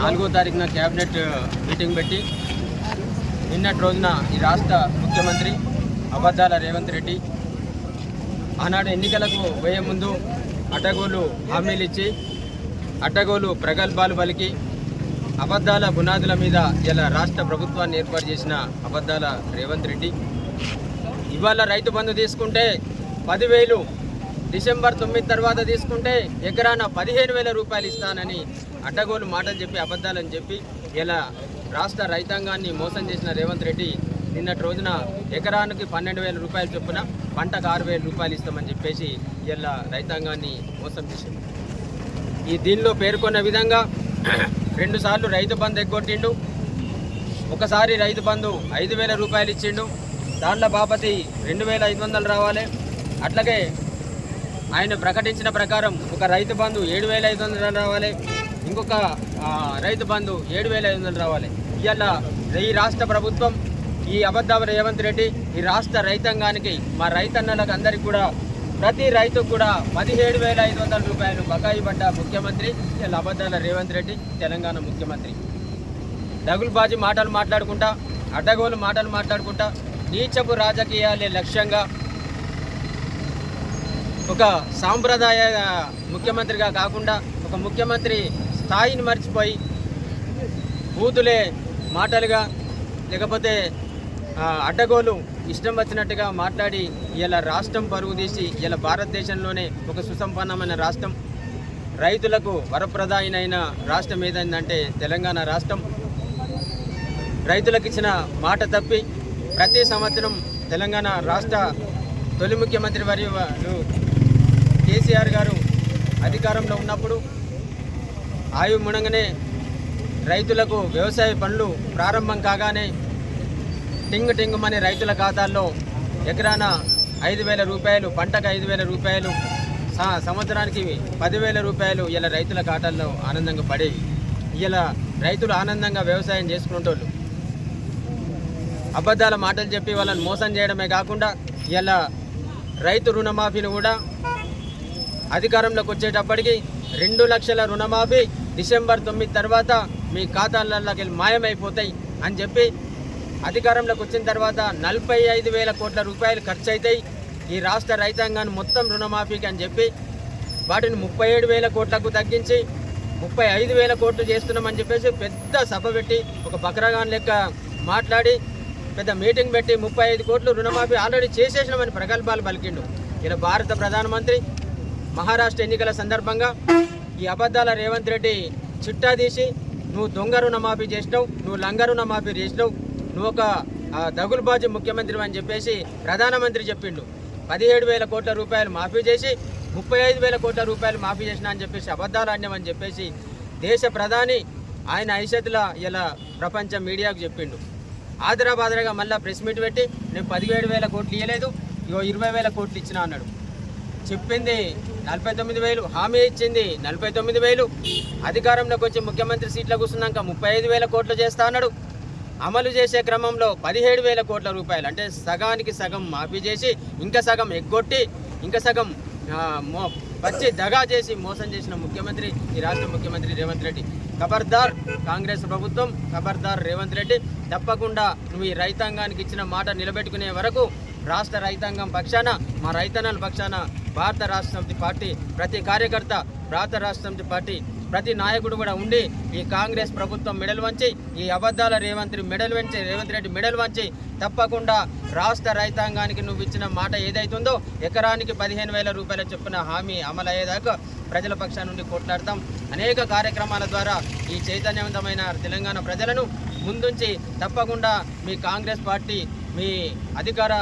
నాలుగో తారీఖున cabinet meeting పెట్టి నిన్నటి రోజున ఈ రాష్ట్ర ముఖ్యమంత్రి అబద్ధాల రేవంత్ రెడ్డి ఆనాడు ఎన్నికలకు పోయే ముందు అడ్డగోలు హామీలు ఇచ్చి అడ్డగోలు ప్రగల్భాలు పలికి అబద్ధాల పునాదుల మీద ఇలా రాష్ట్ర ప్రభుత్వాన్ని ఏర్పాటు చేసిన అబద్ధాల రేవంత్ రెడ్డి. ఇవాళ రైతు బంధు తీసుకుంటే పదివేలు డిసెంబర్ తొమ్మిది తర్వాత తీసుకుంటే ఎకరాన పదిహేను వేల రూపాయలు ఇస్తానని అడ్డగోలు మాటలు చెప్పి అబద్ధాలని చెప్పి ఇలా రాష్ట్ర రైతాంగాన్ని మోసం చేసిన రేవంత్ రెడ్డి నిన్నటి రోజున ఎకరానికి పన్నెండు వేల రూపాయలు చొప్పున పంటకు ఆరు వేల రూపాయలు ఇస్తామని చెప్పేసి ఇలా రైతాంగాన్ని మోసం చేసింది. ఈ దీనిలో పేర్కొన్న విధంగా రెండుసార్లు రైతు బంధు ఎగ్గొట్టిండు. ఒకసారి రైతు బంధు ఐదు వేల రూపాయలు ఇచ్చిండు. దాంట్లో బాపతి రెండు వేల ఐదు వందలు రావాలి. అట్లాగే ఆయన ప్రకటించిన ప్రకారం ఒక రైతు బంధు ఏడు వేల ఐదు వందలు రావాలి. ఇంకొక రైతు బంధు ఏడు వేల ఐదు వందలు రావాలి. ఇవాళ ఈ రాష్ట్ర ప్రభుత్వం ఈ అబద్ధాల రేవంత్ రెడ్డి ఈ రాష్ట్ర రైతాంగానికి మా రైతన్నలకు అందరికీ కూడా ప్రతి రైతుకు కూడా పదిహేడు వేల ఐదు వందల రూపాయలు బకాయి పడ్డ ముఖ్యమంత్రి ఇలా అబద్ధాల రేవంత్ రెడ్డి తెలంగాణ ముఖ్యమంత్రి. దగులుబాజీ మాటలు మాట్లాడుకుంటా అడ్డగోలు మాటలు మాట్లాడుకుంటా నీచపు రాజకీయాలే లక్ష్యంగా ఒక సాంప్రదాయ ముఖ్యమంత్రిగా కాకుండా ఒక ముఖ్యమంత్రి స్థాయిని మర్చిపోయి బూతులే మాటలుగా లేకపోతే అడ్డగోలు ఇష్టం వచ్చినట్టుగా మాట్లాడి ఇలా రాష్ట్రం పరుగు తీసి ఇలా భారతదేశంలోనే ఒక సుసంపన్నమైన రాష్ట్రం. రైతులకు వరప్రదాయనైన రాష్ట్రం ఏదైందంటే తెలంగాణ రాష్ట్రం. రైతులకు ఇచ్చిన మాట తప్పి ప్రతి సంవత్సరం తెలంగాణ రాష్ట్ర తొలి ముఖ్యమంత్రి వర్యులు కేసీఆర్ గారు అధికారంలో ఉన్నప్పుడు ఆయు మునంగానే రైతులకు వ్యవసాయ పనులు ప్రారంభం కాగానే టింగ్ టింగుమని రైతుల ఖాతాల్లో ఎకరాన ఐదు వేల రూపాయలు పంటకు ఐదు వేల రూపాయలు సంవత్సరానికి పదివేల రూపాయలు ఇలా రైతుల ఖాతాల్లో ఆనందంగా పడేవి ఇలా రైతులు ఆనందంగా వ్యవసాయం చేసుకునేటోళ్ళు. అబద్ధాల మాటలు చెప్పి వాళ్ళని మోసం చేయడమే కాకుండా ఇలా రైతు రుణమాఫీని కూడా అధికారంలోకి వచ్చేటప్పటికి రెండు లక్షల రుణమాఫీ డిసెంబర్ తొమ్మిది తర్వాత మీ ఖాతాలలోకి వెళ్ళి మాయమైపోతాయి అని చెప్పి అధికారంలోకి వచ్చిన తర్వాత నలభై ఐదు వేల కోట్ల రూపాయలు ఖర్చు అవుతాయి ఈ రాష్ట్ర రైతాంగాన్ని మొత్తం రుణమాఫీకి అని చెప్పి వాటిని ముప్పై ఏడు వేల కోట్లకు తగ్గించి ముప్పై ఐదు వేల కోట్లు చేస్తున్నామని చెప్పేసి పెద్ద సభ పెట్టి ఒక బక్రగాన్ లెక్క మాట్లాడి పెద్ద మీటింగ్ పెట్టి ముప్పై ఐదు కోట్లు రుణమాఫీ ఆల్రెడీ చేసేసినామని ప్రగల్భాలు పలికిండు. ఇలా భారత ప్రధానమంత్రి మహారాష్ట్ర ఎన్నికల సందర్భంగా ఈ అబద్ధాల రేవంత్ రెడ్డి చిట్టా తీసి నువ్వు దొంగ రుణమాఫీ చేసినావు నువ్వు లంగ రుణమాఫీ చేసినావు నువ్వు ఒక దగులుబాజు ముఖ్యమంత్రి అని చెప్పేసి ప్రధానమంత్రి చెప్పిండు. పదిహేడు వేల కోట్ల రూపాయలు మాఫీ చేసి ముప్పై ఐదు వేల కోట్ల రూపాయలు మాఫీ చేసిన అని చెప్పేసి అబద్ధాలు అన్యమని చెప్పేసి దేశ ప్రధాని ఆయన ఐషత్తుల ఇలా ప్రపంచ మీడియాకు చెప్పిండు. ఆదరాబాదరగా మళ్ళీ ప్రెస్ మీట్ పెట్టి నేను పదిహేడు వేల కోట్లు ఇవ్వలేదు ఇగో ఇరవై వేల కోట్లు ఇచ్చిన అన్నాడు. చెప్పింది నలభై తొమ్మిది వేలు హామీ ఇచ్చింది నలభై తొమ్మిది వేలు. అధికారంలోకి వచ్చి ముఖ్యమంత్రి సీట్లో కూర్చున్నాక ముప్పై ఐదు వేల కోట్లు చేస్తా అన్నాడు. అమలు చేసే క్రమంలో పదిహేడు వేల కోట్ల రూపాయలు అంటే సగానికి సగం మాఫీ చేసి ఇంకా సగం ఎగ్గొట్టి ఇంకా సగం మో వచ్చి దగా చేసి మోసం చేసిన ముఖ్యమంత్రి ఈ రాష్ట్ర ముఖ్యమంత్రి రేవంత్ రెడ్డి. ఖబర్దార్ కాంగ్రెస్ ప్రభుత్వం ఖబర్దార్ రేవంత్ రెడ్డి తప్పకుండా నువ్వు ఈ రైతాంగానికి ఇచ్చిన మాట నిలబెట్టుకునే వరకు రాష్ట్ర రైతాంగం పక్షాన మా రైతన్నల పక్షాన భారత రాష్ట్ర సమితి పార్టీ ప్రతి కార్యకర్త భారత రాష్ట్ర సమితి పార్టీ ప్రతి నాయకుడు కూడా ఉండి ఈ కాంగ్రెస్ ప్రభుత్వం మెడల్ వంచి ఈ అబద్ధాల రేవంత్ మెడల్ వంచి రేవంత్ రెడ్డి మెడల్ వంచి తప్పకుండా రాష్ట్ర రైతాంగానికి నువ్వు ఇచ్చిన మాట ఏదైతుందో ఎకరానికి పదిహేను వేల రూపాయల చొప్పున హామీ అమలు అయ్యేదాకా ప్రజల పక్షాన నుండి కొట్లాడతాం. అనేక కార్యక్రమాల ద్వారా ఈ చైతన్యవంతమైన తెలంగాణ ప్రజలను ముందుంచి తప్పకుండా మీ కాంగ్రెస్ పార్టీ మీ అధికార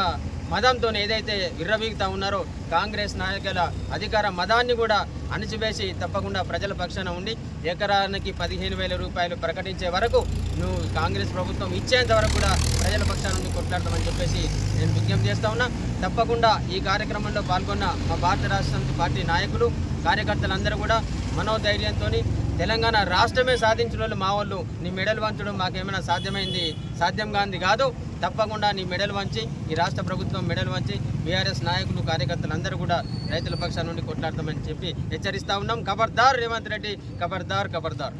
మతంతో ఏదైతే విర్రవీగుతా ఉన్నారో కాంగ్రెస్ నాయకుల అధికార మతాన్ని కూడా అణిచివేసి తప్పకుండా ప్రజల పక్షాన ఉండి ఎకరానికి పదిహేను వేల రూపాయలు ప్రకటించే వరకు నువ్వు కాంగ్రెస్ ప్రభుత్వం ఇచ్చేంత వరకు కూడా ప్రజల పక్షాన నుండి కొట్లాడతామని చెప్పేసి నేను విజ్ఞప్తి చేస్తా ఉన్నా. తప్పకుండా ఈ కార్యక్రమంలో పాల్గొన్న మా భారత రాష్ట్ర పార్టీ నాయకులు కార్యకర్తలందరూ కూడా మనోధైర్యంతో తెలంగాణ రాష్ట్రమే సాధించిన వాళ్ళు మా వాళ్ళు. నీ మెడల్ వంచడం మాకేమైనా సాధ్యమైంది? సాధ్యం కాంది కాదు. తప్పకుండా నీ మెడల్ వంచి ఈ రాష్ట్ర ప్రభుత్వం మెడల్ వంచి బీఆర్ఎస్ నాయకులు కార్యకర్తలు అందరూ కూడా రైతుల పక్షాల నుండి కొట్లాడతామని చెప్పి హెచ్చరిస్తా ఉన్నాం. ఖబర్దార్ రేవంత్ రెడ్డి. ఖబర్దార్ ఖబర్దార్